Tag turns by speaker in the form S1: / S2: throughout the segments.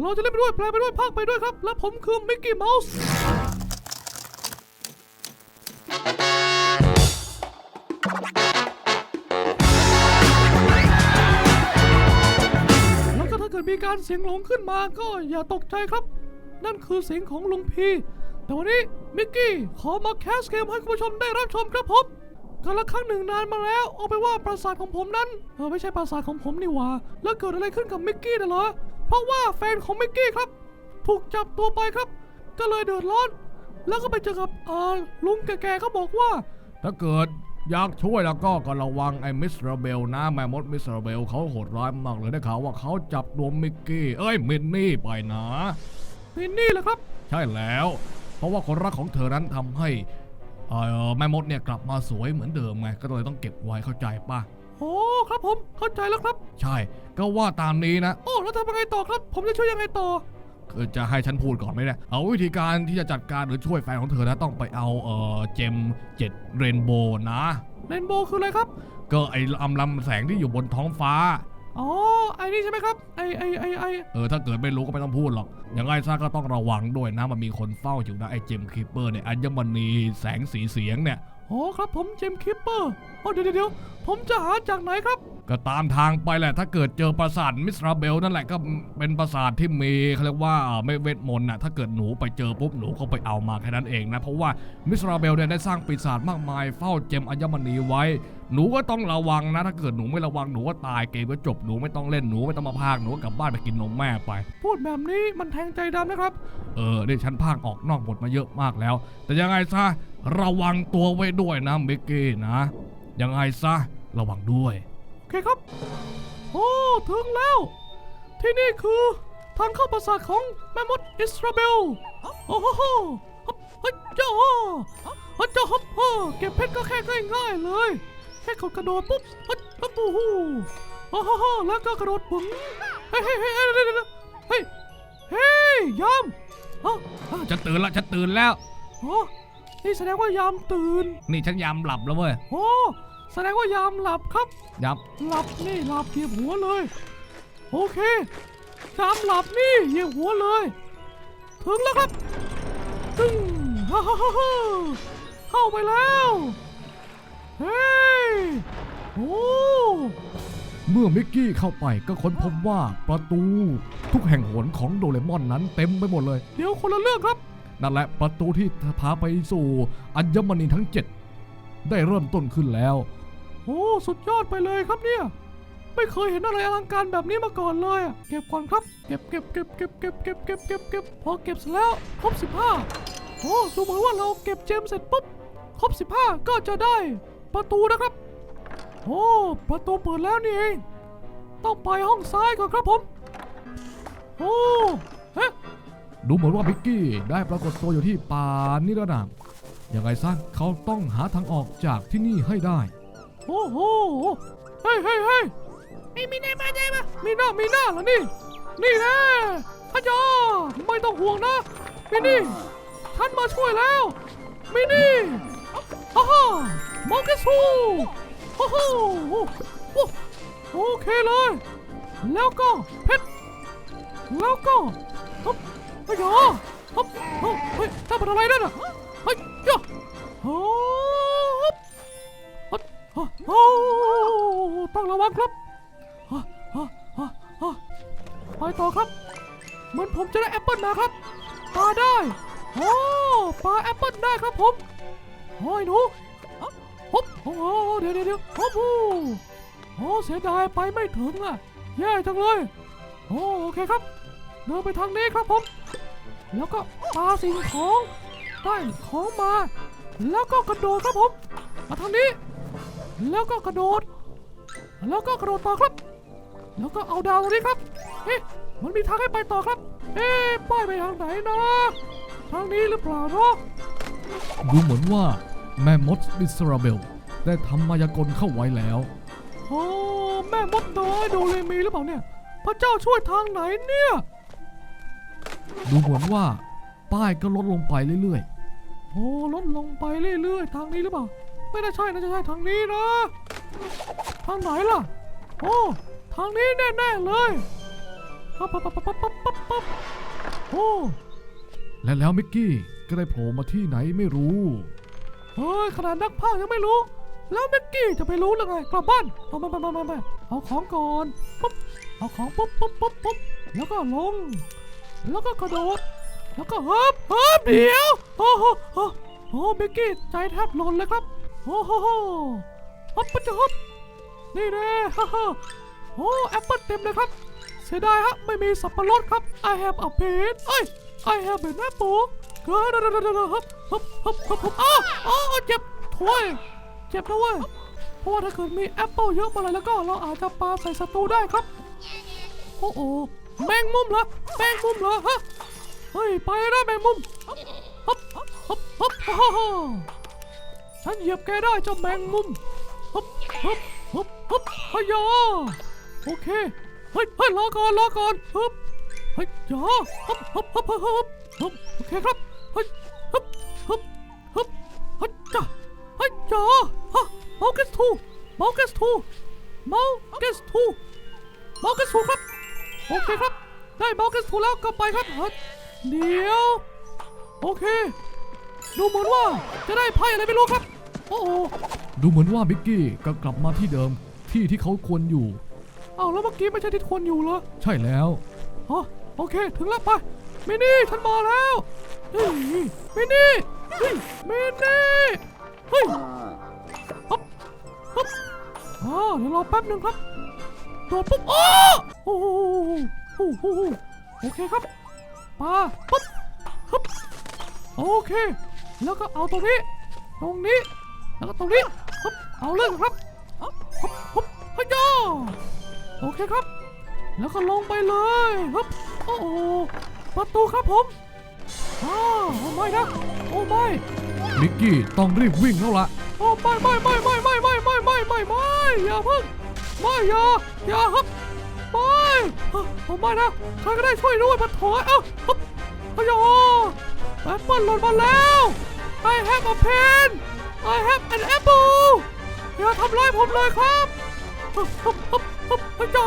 S1: เราจะเล่นไปด้วยแปลไปด้วยพากไปด้วยครับ และผมคือมิกกี้เมาส์แล้วก็ถ้าเกิดมีการเสียงหลงขึ้นมาก็อย่าตกใจครับ นั่นคือเสียงของลุงพีแต่วันนี้มิกกี้ขอมาแคสเกมให้คุณผู้ชมได้รับชมครับผมกันละครั้งหนึ่งนานมาแล้ว เอาไปว่าปราสาทของผมนั้นเออไม่ใช่ปราสาทของผมนี่หว่า แล้วเกิดอะไรขึ้นกับมิกกี้น่ะเหรอ เพราะว่าแฟนของมิกกี้ครับ ถูกจับตัวไปครับ ก็เลยเดือดร้อน แล้วก็ไปเจอกับเอ่อลุงแก่ๆเขาบอกว่า
S2: ถ้าเกิดอยากช่วยแล้วก็ก็ระวังไอ้มิสราเบลนะแม่มดมิสราเบลเขาโหดร้ายมากเลยได้ข่าวว่าเขาจับตัวมิกกี้เอ้ยมินนี่ไปนะ
S1: มินนี่แหละครับ
S2: ใช่แล้ว เพราะว่าคนรักของเธอนั้นทำให้เอ่อแม่มดเนี่ยกลับมาสวยเหมือนเดิมไงก็เลยต้องเก็บไว้เข้าใจป่ะ
S1: โอ้ ครับผมเข้าใจแล้วครับ
S2: ใช่ ก็ว่าตามนี้นะ
S1: โอ้แล้วทำยังไงต่อครับ ผมจะช่วยยังไงต่อ
S2: คือจะให้ฉันพูดก่อนไหมเนี่ยเอาวิธีการที่จะจัดการหรือช่วยแฟนของเธอนะต้องไปเอาเอ่อเจมเจ็ดเรนโบว์นะ
S1: เรนโบว์คืออะไรครับ
S2: ก็ไอ้ลำลำแสงที่อยู่บนท้องฟ้า
S1: อ๋อไอ้นี่ใช่ไหมครับไอ้ไอ้ไอ้ไอ้
S2: เออถ้าเกิดไม่รู้ก็ไม่ต้องพูดหรอกยังไงซะก็ต้องระวังด้วยนะมันมีคนเฝ้าอยู่นะไอ้เจมคีเปอร์เนี่ยอัญมณีแสงสีเสียงเนี่ย
S1: อ๋อครับผมเจมส์คิปเปอร์อ๋อเดี๋ยวเดี๋ยวเดี๋ยวผมจะหาจากไหนครับ
S2: ก็ตามทางไปแหละ ถ้าเกิดเจอปราสาทมิสราเบลนั่นแหละก็เป็นปราสาทที่มีเขาเรียกว่าไม่เวทมนต์น่ะถ้าเกิดหนูไปเจอปุ๊บหนูก็ไปเอามาแค่นั้นเองนะ เพราะว่ามิสราเบลเนี่ยได้สร้างปีศาจมากมายเฝ้าเจมอัญมณีไว้ หนูก็ต้องระวังนะ ถ้าเกิดหนูไม่ระวังหนูก็ตายเกมก็จบหนูไม่ต้องเล่นหนูไม่ต้องมาพากหนูกลับบ้านไปกินนมแม่ไป
S1: พูดแบบนี้มันแทงใจดำนะครับ
S2: เออนี่ฉันพากออกนอกบทมาเยอะมากแล้ว แต่ยังไงซะระวังตัวไว้ด้วยนะมิกกี้นะยังไงซะระวังด้วย
S1: คครับ โอ้ ถึงแล้ว ที่นี่คือทางเข้าปราสาทของแม่มดอิสราเบล โอ้โหฮัจจ้าฮัจจ้าฮับเก็บเพชรก็แค่ง่ายๆเลย แค่เขากระโดดปุ๊บฮัจฮับปูฮูโอ้โหแล้วก็กระโดดปึ๋งเฮ้ยเฮ้ยเฮ้ยเฮ้ยเฮ้ยยามอ๋อ
S2: ฉันตื่นละฉันตื่นแล้ว
S1: อ๋อนี่แสดงว่ายามตื่น
S2: นี่ฉันยามหลับแล้วเว้ย
S1: โอ้ แสดงว่ายามหลับครับ
S2: ยับ
S1: หลับนี่หลับเหยียบหัวเลย โอเคจามหลับนี่เหยียบหัวเลย ถึงแล้วครับตึ้งฮ่าฮ่าฮ่าฮ่าเข้าไปแล้วเฮ้ยโอ้
S2: เมื่อมิกกี้เข้าไปก็ค้นพบว่าประตูทุกแห่งหนของโดเรมอนนั้นเต็มไปหมดเลย
S1: เดี๋ยวคนละเรื่องครับ
S2: นั่นแหละประตูที่พาไปสู่อัญมณีทั้ง 7 ได้เริ่มต้นขึ้นแล้ว
S1: โอ้สุดยอดไปเลยครับเนี่ย ไม่เคยเห็นอะไรอลังการแบบนี้มาก่อนเลย เก็บก่อนครับ เก็บเก็บเก็บเก็บเก็บเก็บเก็บเก็บเก็บพอเก็บเสร็จแล้วครบ 15 โอ้ดูเหมือนว่าเราเก็บเจมเสร็จปุ๊บครบ 15 ก็จะได้ประตูนะครับ โอ้ประตูเปิดแล้วนี่เอง ต้องไปห้องซ้ายก่อนครับผม โอ้เฮ้
S2: ดูเหมือนว่ามิกกี้ได้ปรากฏตัวอยู่ที่ป่านิรนามยังไงซะเขาต้องหาทางออกจากที่นี่ให้ได้
S1: โอ้โหเฮ้ยเฮ้ยเฮ้ยมีมีหน้ามาได้ปะมีหน้ามีหน้าเหรอนี่ นี่แน่พระเจ้าไม่ต้องห่วงนะมินี่ท่านมาช่วยแล้วมินี่ฮ่าฮ่ามองกระสูโอ้โหโอ้โอเคเลย แล้วก็เพชรแล้วก็ฮึบพระเจ้าฮึบเฮ้ยเฮ้ยท่านเป็นอะไรนั่นน่ะเฮ้ยย่าฮึบฮัทฮัท โอ้ต้องระวังครับไปต่อครับเหมือนผมจะได้แอปเปิลมาครับปาได้โอ้ปาแอปเปิลได้ครับผมโอ้ยหนูฮบโอ้โหเดี๋ยวเดี๋ยวเดี๋ยวฮบโอ้โอ้เสียดายไปไม่ถึงอะแย่จังเลยโอ้โอเคครับเดินไปทางนี้ครับผม แล้วก็ปาสิ่งของได้ของมา แล้วก็กระโดดครับผม มาทางนี้ แล้วก็กระโดด แล้วก็กระโดดต่อครับ แล้วก็เอาดาวตรงนี้ครับเอ๊ะมันมีทางให้ไปต่อครับ เอ๊ะป้ายไปทางไหนนะทางนี้หรือเปล่าเนาะ
S2: ดูเหมือนว่าแม่มดมิสราเบลได้ทำมายากลเข้าไว้แล้ว
S1: โอ้แม่มดน้อยโดเรมีหรือเปล่าเนี่ย พระเจ้าช่วยทางไหนเนี่ย
S2: ดูเหมือนว่า ป้ายก็ลดลงไปเรื่อย
S1: โอ้ลดลงไปเรื่อยๆ ทางนี้หรือเปล่า ไม่น่าใช่น่าจะใช่ทางนี้นะ ทางไหนล่ะ โอ้ ทางนี้แน่ๆเลยปั๊บปั๊บปั๊บปั๊บปั๊บปั๊บปั๊บโอ้
S2: และแล้วมิกกี้ก็ได้โผล่มาที่ไหนไม่รู้
S1: เฮ้ยขนาดนักพากย์ยังไม่รู้ แล้วม็กกี้จะไปรู้หรือไงกลับบ้านเอามามามามามาเอาของก่อนปุ๊บเอาของปุ๊บปุ๊บปุ๊บปุ๊บแล้วก็ลง แล้วก็กระโดด แล้วก็ฮึบฮึบเดี๋ยวโอ้โหโอ้โหม็กกี้ใจแทบหล่นเลยครับ โอ้โหฮึบปะจะฮึบนี่แน่ฮ่าฮ่าโอ้แอปเปิลเต็มเลยครับ เสียดายฮะไม่มีสับปะรดครับ I have a peach เอ้ย I have an apple เฮ้ยเดี๋ยวเดฮึบฮึบฮึบฮึบฮึบอ้าวอ้าวเจ็บโถ่ยเจ็บนะเว้ยเพราะว่าถ้าเกิดมีแอปเปิลเยอะมาเลยแล้วก็เราอาจจะปาใส่ศัตรูได้ครับ โอ้โหแมงมุมเหรอแมงมุมเหรอฮะเฮ้ยไปนะแมงมุมฮึบฮึบฮึบฮึบฮ่าฮ่า ฉันเหยียบแกได้เจ้าแมงมุมฮึบฮึบฮึบฮึบฮยาโอเค เฮ้ยเฮ้ยรอก่อนรอก่อนฮึบเฮ้ยยาฮึบฮึบฮึบฮึบฮึบฮึบโอเคครับ เฮ้ยฮึบฮึบฮึบเฮ้ยจ้าเฮ้ยยาฮะเมาเกสทูเมาเกสทูเมาเกสทูเมาเกสทูครับ โอเคครับ ได้เมาส์กันถูแล้วกลับไปครับเฮ้ยเดี๋ยว โอเค ดูเหมือนว่าจะได้ไพ่อะไรไม่รู้ครับ โอ้
S2: ดูเหมือนว่ามิกกี้ก็กลับมาที่เดิมที่ที่เขาควรอยู่
S1: เอาแล้วเมื่อกี้ไม่ใช่ที่ควรอยู่เหรอ
S2: ใช่แล้ว
S1: อ๋อโอเค ถึงแล้วไปมินี่ฉันมาแล้วเฮ้ยมินี่เฮ้ยมินี่เฮ้ยฮึบฮึบอ๋อเดี๋ยวรอแป๊บหนึ่งครับโดดปุ๊บอ้อโอ้โหโอ้โหโอเคครับมาปุ๊บฮึบโอเค แล้วก็เอาตรงนี้ ตรงนี้ แล้วก็ตรงนี้ฮึบเอาเลยครับฮึบฮึบฮึบฮึบย่อโอเคครับ แล้วก็ลงไปเลยฮึบโอ้โหประตูครับผมอ้าวโอ้ไม่นะโอ้ไม่
S2: มิกกี้ต้องรีบวิ่งแล้วล่ะ
S1: โอ้ไม่ไม่ไม่ไม่ไม่ไม่ไม่ไม่ไม่ไม่อย่าเพิ่งไม่อย่าอย่าฮึบไม่โอ้ไม่นะใครก็ได้ช่วยด้วยมันถอยเอ้าฮึบอ้ยแอปเปิลหล่นมาแล้ว I have a pen I have an apple อย่าทำร้ายผมเลยครับพระเจ้า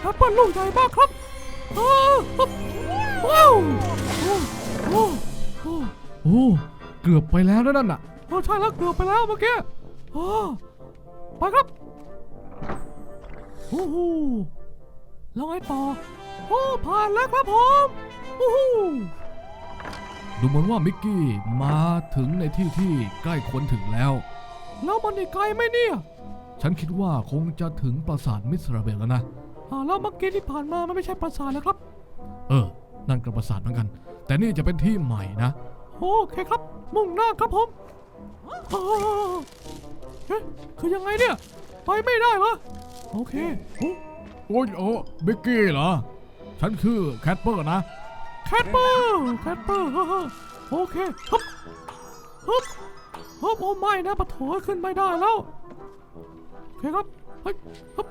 S1: แอปเปิ้ลลูกใหญ่มากครับว้โอ้
S2: เกือบไปแล้วนั่นน่ะ
S1: ใช่แล้วเกือบไปแล้วเมื่อกี้ไปครับโอ้โหแล้วไงต่อ โอ้ผ่านแล้วครับผมโอ้โห
S2: ดูเหมือนว่ามิกกี้มาถึงในที่ที่ใกล้คนถึงแล้ว
S1: แล้วมันอีกไกลไหมเนี่ย
S2: ฉันคิดว่าคงจะถึงปราสาทมิสราเบลแล้วนะ
S1: อ่าแล้วเมื่อกี้ที่ผ่านมามันไม่ใช่ปราสาทแล้วครับ
S2: เออ นั่นก็ปราสาทเหมือนกัน แต่นี่จะเป็นที่ใหม่นะ
S1: โอเคครับ มุ่งหน้าครับผมอ้าวเอ๊ะคือยังไงเนี่ย ไปไม่ได้เหรอ โอเคโอ้
S2: โอ้ยโอ้มิกกี้เหรอ ฉันคือแคทเปอร์นะ
S1: แคทเปอร์ แคทเปอร์โอเคฮึบฮึบฮึบโอ้ไม่นะปะโถขึ้นไม่ได้แล้ว โอเคครับ เฮ้ยฮึบ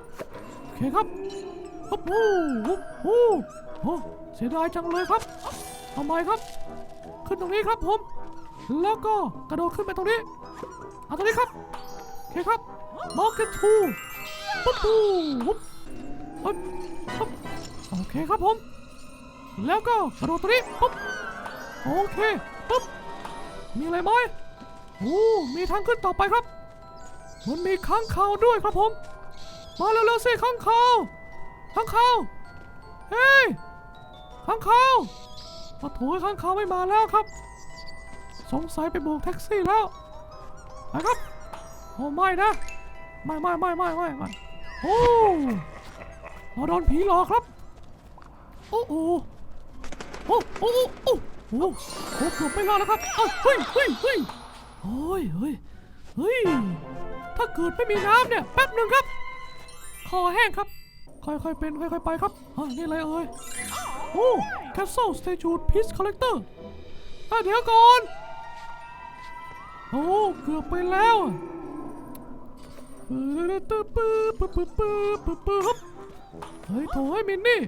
S1: โอเคครับฮึบโอ้โหโอ้โหเสียดายจังเลยครับทำไมครับ ขึ้นตรงนี้ครับผม แล้วก็กระโดดขึ้นไปตรงนี้ เอาตรงนี้ครับโอเคครับมอเก็ตทูปุ๊บปุ๊บปุ๊บปุ๊บปุ๊บ โอเคครับผม แล้วก็กระโดดตรงนี้ปุ๊บโอเคปุ๊บมีอะไรไหมโอ้มีทางขึ้นต่อไปครับ มันมีข้างคาวด้วยครับผม มาเร็วๆสิข้างคาวข้างคาวเฮ้ยข้างคาวปะโถยข้างคาวไม่มาแล้วครับ สงสัยไปโบกแท็กซี่แล้วไปครับโอ้ไม่นะ ไม่ไม่ไม่ไม่ไม่ไม่โอ้เราโดนผีหลอกครับ โอ้โหโอ้โอ้โอ้โอ้โอ้เกือบไม่รอดแล้วครับเอ้าเฮ้ยเฮ้ยเฮ้ยโอ้ยเฮ้ยเฮ้ยถ้าเกิดไม่มีน้ำเนี่ยแป๊บหนึ่งครับคอแห้งครับ ค่อยๆเป็นค่อยๆไปครับอ่านี่อะไรเอ่ยโอ้ Castle Statue Piece Collector อะเดี๋ยวก่อน โอ้ เกือบไปแล้วปึ๊บปึ๊บปึ๊บปึ๊บปึ๊บปึ๊บเฮ้ยโถ่ไอ้มินนี่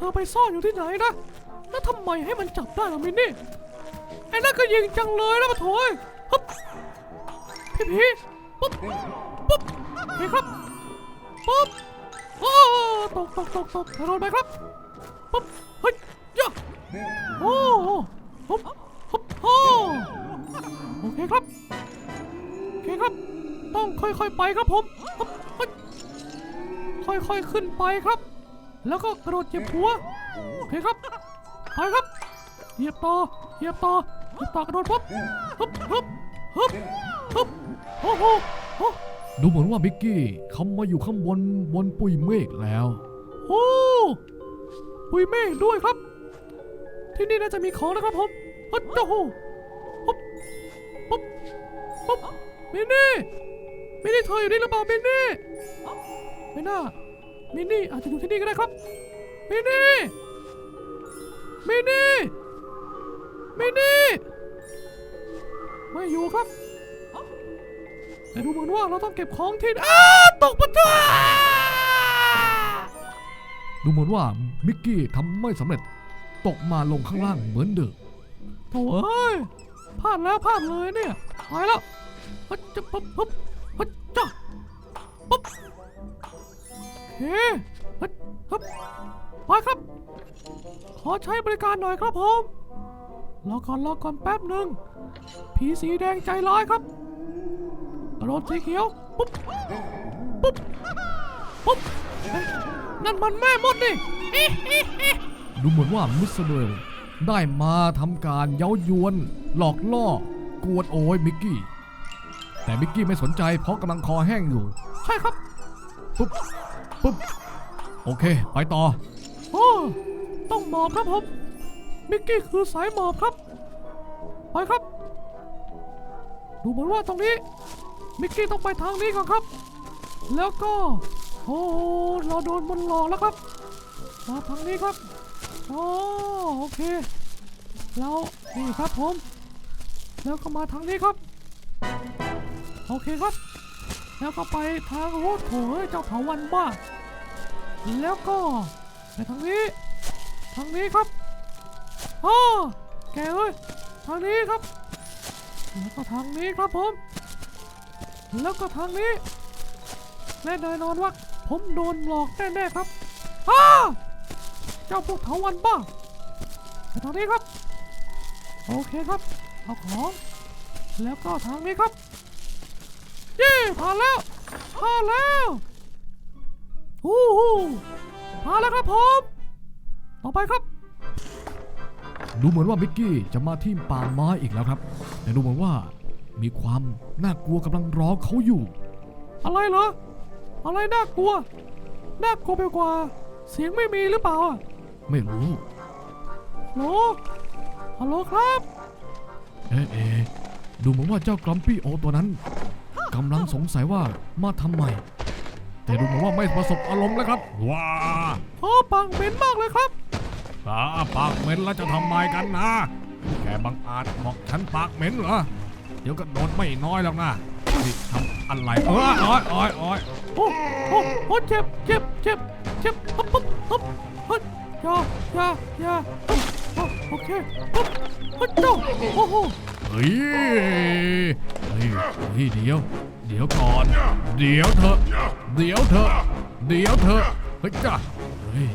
S1: ธอไปซ่อนอยู่ที่ไหนนะ แล้วทำไมให้มันจับได้ล่ะมินนี่ไอ้นั่นก็ยิงจังเลยนะปะโถยฮึบพี่ผีปุ๊บปุ๊บโอเคครับปุ๊บโอ้ตกตกตกตกกระโดดไปครับปุ๊บเฮ้ยย่าโอ้ปุ๊บปุ๊บโอ้โอเคครับโอเคครับ ต้องค่อยๆไปครับผมปุ๊บค่อยๆขึ้นไปครับ แล้วก็กระโดดเหยียบหัวโอเคครับไปครับเหยียบต่อเหยียบต่อเหยียบต่อกระโดดปุ๊บปุ๊บปุ๊บปุ๊บปุ๊บโอ้โห
S2: ดูเหมือนว่ามิกกี้เขามาอยู่ข้างบนบนปุยเมฆแล้ว
S1: โอ้ปุยเมฆด้วยครับ ที่นี่น่าจะมีของนะครับผมโอ้โหปุ๊บปุ๊บปุ๊บมินนี่มินนี่เธออยู่นี่หรือเปล่ามินนี่ไม่น่า มินนี่อาจจะอยู่ที่นี่ก็ได้ครับมินนี่มินนี่มินนี่ไม่อยู่ครับแต่ดูเหมือนว่าเราต้องเก็บของที่อ้าตกประตู
S2: ดูเหมือนว่ามิกกี้ทำไม่สำเร็จตกมาลงข้างล่างเหมือนเดิม
S1: โถ่เอ้ยพลาดแล้วพลาดเลยเนี่ยไปแล้วฮึดจะปุ๊บปุ๊บฮึดจ้าปุ๊บโอเค ฮึดฮึบไปครับ ขอใช้บริการหน่อยครับผมรอก่อนรอก่อนแป๊บหนึ่งผีสีแดงใจร้ายครับกระโดดสีเขียว ปุ๊บ ปุ๊บ ปุ๊บ นั่นมันแม่มดนี่
S2: ดูเหมือนว่ามิสเตอร์เบลได้มาทำการเย้ายวน หลอกล่อ กวนโอยมิกกี้ แต่มิกกี้ไม่สนใจเพราะกำลังคอแห้งอยู่
S1: ใช่ครับ
S2: ปุ๊บ ปุ๊บโอเค ไปต่อ
S1: โอ้ต้องหมอบครับผมมิกกี้คือสายหมอบครับ ไปครับ ดูเหมือนว่าตรงนี้ มิกกี้ต้องไปทางนี้ก่อนครับ แล้วก็ โอ้เราโดนมันหลอกแล้วครับ มาทางนี้ครับโอ้โอเค แล้วนี่ครับผม แล้วก็มาทางนี้ครับ โอเคครับ แล้วก็ไปทางโอ้โถเอ้ยเจ้าเถาวันบ้า แล้วก็ไปทางนี้ทางนี้ครับอ้อแกเอ้ยทางนี้ครับ แล้วก็ทางนี้ครับผม แล้วก็ทางนี้และแน่นอนว่าผมโดนหลอกแน่ๆครับอ้าเจ้าพวกเถาวันบ้าไปทางนี้ครับ โอเคครับ เอาของ แล้วก็ทางนี้ครับ เย้ผ่านแล้วผ่านแล้วฮู้ฮู้มาแล้วครับผมต่อไปครับ
S2: ดูเหมือนว่ามิกกี้จะมาที่ป่าไม้อีกแล้วครับ แต่ดูเหมือนว่ามีความน่ากลัวกำลังรอเขาอยู่
S1: อะไรเหรอ อะไรน่ากลัว น่ากลัวไปกว่า เสียงไม่มีหรือเปล่าอะ
S2: ไม่รู้
S1: ฮัลโหลฮัลโหลครับ
S2: เอ๊ะเอ๊ะดูเหมือนว่าเจ้ากรัมปี้โอตัวนั้น กำลังสงสัยว่ามาทำไม แต่ดูเหมือนว่าไม่ประสบอารมณ์แล้วครับว้า
S1: โอ้ปังเหม็นมากเลยครับ
S2: ตาปากเหม็นแล้วจะทำไมกันนะ แกบังอาจบอกฉันปากเหม็นเหรอ เดี๋ยวก็โดนไม่น้อยแล้วนะนี่ทำอะไรเอออ้อยอ้อยอ้อย
S1: โอ้โอ้โอ้เจ็บเจ็บเจ็บเจ็บปุ๊บปุ๊บปุ๊บเฮ้ยอยาอยาอยาปุ๊บปุ๊บโอเคปุ๊บเฮ้ยเจ้าโอ้โห
S2: เฮ้ย เฮ้ยเฮ้ยเดี๋ยว เดี๋ยวก่อน เดี๋ยวเถอะ เดี๋ยวเถอะ เดี๋ยวเถอะเฮ้ยจ้าเฮ้ย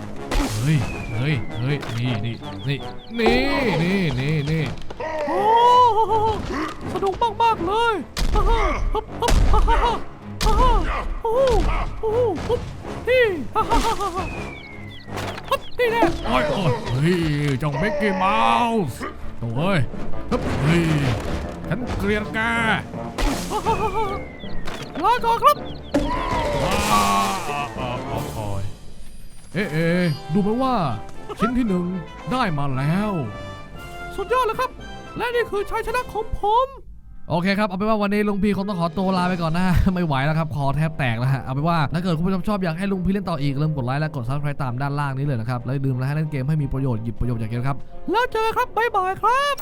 S2: เฮ้ยเฮ้ยเฮ้ยนี่นี่นี่นี่นี่นี่นี่
S1: โอ้โหสนุกมากมากเลยฮ่าฮ่าฮึบฮึบฮ่าฮ่าฮ่าฮ่าโอ้โหโอ้ฮึบนี่ฮ่าฮ่าฮ่าฮ่าฮ่าฮึบนี่แน่
S2: โอ้ยโอ้ยเฮ้ยเจ้ามิกกี้เมาส์โถ่เอ้ยฮึบเฮ้ย ฉันเกลียดแก
S1: ฮ่าฮ่าฮ่าฮ่าลาก่อนครับ
S2: ว้าอ่าอ่าอ่าโอ้ยเอ๊ะเอ๊ะดูเหมือนว่า ชิ้นที่หนึ่งได้มาแล้ว
S1: สุดยอดเลยครับ และนี่คือชัยชนะของผม
S2: โอเคครับ เอาเป็นว่าวันนี้ลุงพีคงต้องขอตัวลาไปก่อนนะ ไม่ไหวแล้วครับ คอแทบแตกแล้วฮะ เอาเป็นว่าถ้าเกิดคุณผู้ชมชอบอยากให้ลุงพีเล่นต่ออีกเริ่มกดไลค์และกดซับสไครต์ตามด้านล่างนี้เลยนะครับ แล้วลืมนะให้เล่นเกมให้มีประโยชน์หยิบประโยชน์จากเกมครับ
S1: แล้วเจอครับ บ๊ายบายครับ